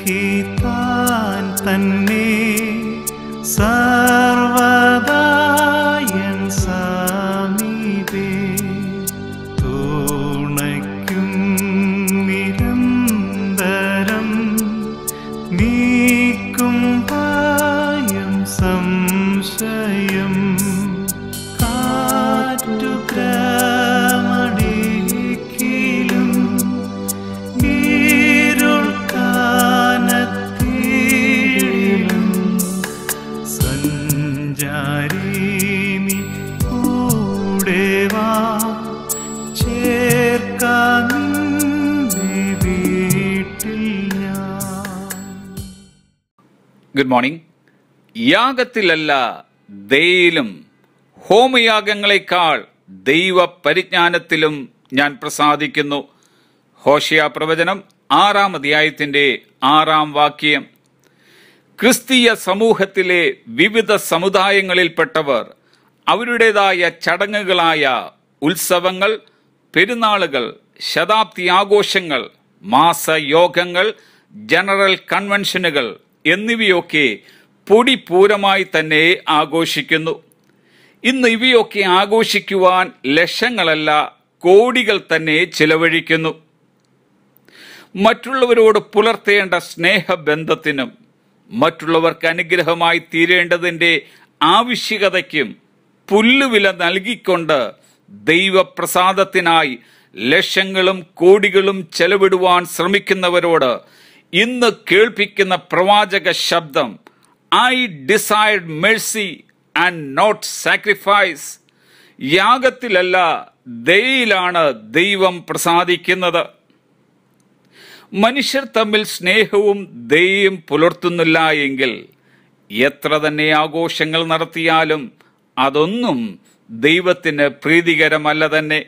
സത്യസഖിതാൻ തന്നെ സർവദായൻ good morning യാഗത്തിലല്ല ദയിലും ഹോമയാഗങ്ങളെക്കാൾ ദൈവ പരിജ്ഞാനത്തിലും ഞാൻ പ്രസാദിക്കുന്നു. ഹോഷിയ പ്രവചനം ആറാം അധ്യായത്തിന്റെ ആറാം വാക്യം. ക്രിസ്തീയ സമൂഹത്തിലെ വിവിധ സമുദായങ്ങളിൽപ്പെട്ടവർ അവരുടേതായ ചടങ്ങുകളായ ഉത്സവങ്ങൾ പെരുന്നാളുകൾ ശതാബ്ദി ആഘോഷങ്ങൾ മാസയോഗങ്ങൾ ജനറൽ കൺവെൻഷനുകൾ എന്നിവയൊക്കെ പൊടിപൂരമായി തന്നെ ആഘോഷിക്കുന്നു. ഇന്ന് ഇവയൊക്കെ ആഘോഷിക്കുവാൻ ലക്ഷങ്ങളല്ല കോടികൾ തന്നെ ചിലവഴിക്കുന്നു. മറ്റുള്ളവരോട് പുലർത്തേണ്ട സ്നേഹബന്ധത്തിനും മറ്റുള്ളവർക്ക് അനുഗ്രഹമായി തീരേണ്ടതിന്റെ ആവശ്യകതയ്ക്കും പുല്ലുവില നൽകിക്കൊണ്ട് ദൈവപ്രസാദത്തിനായി ലക്ഷങ്ങളും കോടികളും ചെലവിടുവാൻ ശ്രമിക്കുന്നവരോട് ഇന്ന് കേൾപ്പിക്കുന്ന പ്രവാചക ശബ്ദം I decide mercy and not sacrifice യാഗത്തിലല്ല ദയയിലാണ് ദൈവം പ്രസാദിക്കുന്നത്. മനുഷ്യർ തമ്മിൽ സ്നേഹവും ദയയും പുലർത്തുന്നില്ല എങ്കിൽ എത്ര തന്നെ ആഘോഷങ്ങൾ നടത്തിയാലും അതൊന്നും ദൈവത്തിന് പ്രീതികരമല്ല തന്നെ.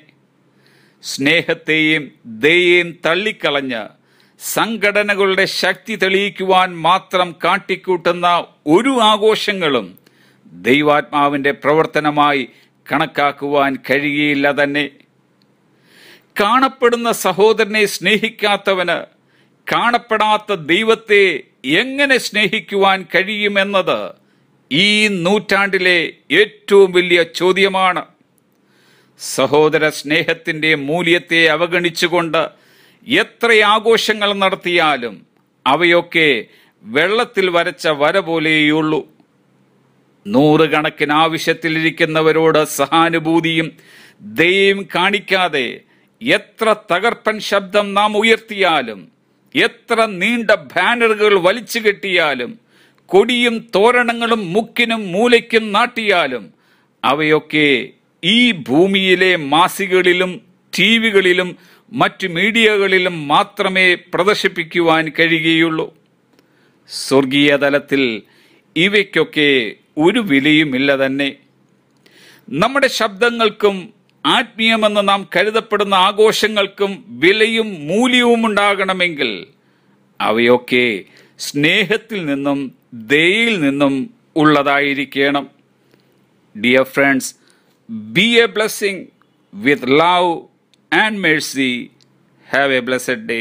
സ്നേഹത്തെയും ദയയെയും തള്ളിക്കളഞ്ഞ് സംഘടനകളുടെ ശക്തി തെളിയിക്കുവാൻ മാത്രം കാട്ടിക്കൂട്ടുന്ന ഒരു ആഘോഷങ്ങളും ദൈവാത്മാവിന്റെ പ്രവർത്തനമായി കണക്കാക്കുവാൻ കഴിയുകയില്ല തന്നെ. കാണപ്പെടുന്ന സഹോദരനെ സ്നേഹിക്കാത്തവന് കാണപ്പെടാത്ത ദൈവത്തെ എങ്ങനെ സ്നേഹിക്കുവാൻ കഴിയുമെന്നത് ഈ നൂറ്റാണ്ടിലെ ഏറ്റവും വലിയ ചോദ്യമാണ്. സഹോദര സ്നേഹത്തിന്റെ മൂല്യത്തെ അവഗണിച്ചുകൊണ്ട് എത്ര ആഘോഷങ്ങൾ നടത്തിയാലും അവയൊക്കെ വെള്ളത്തിൽ വരച്ച വര പോലെയുള്ളൂ നൂറുകണക്കിന് ആവശ്യത്തിലിരിക്കുന്നവരോട് സഹാനുഭൂതിയും ദയയും കാണിക്കാതെ എത്ര തകർപ്പൻ ശബ്ദം നാം ഉയർത്തിയാലും എത്ര നീണ്ട ബാനറുകൾ വലിച്ചു കെട്ടിയാലും കൊടിയും തോരണങ്ങളും മുക്കിനും മൂലയ്ക്കും നാട്ടിയാലും അവയൊക്കെ ഈ ഭൂമിയിലെ മാസികളിലും ടി വികളിലും മറ്റു മീഡിയകളിലും മാത്രമേ പ്രദർശിപ്പിക്കുവാൻ കഴിയുകയുള്ളൂ. സ്വർഗീയ തലത്തിൽ ഇവയ്ക്കൊക്കെ ഒരു വിലയുമില്ല തന്നെ. നമ്മുടെ ശബ്ദങ്ങൾക്കും ആത്മീയമെന്ന് നാം കരുതപ്പെടുന്ന ആഘോഷങ്ങൾക്കും വിലയും മൂല്യവും ഉണ്ടാകണമെങ്കിൽ അവയൊക്കെ സ്നേഹത്തിൽ നിന്നും ദയയിൽ നിന്നും ഉള്ളതായിരിക്കണം. Dear friends be a blessing with love and mercy have a blessed day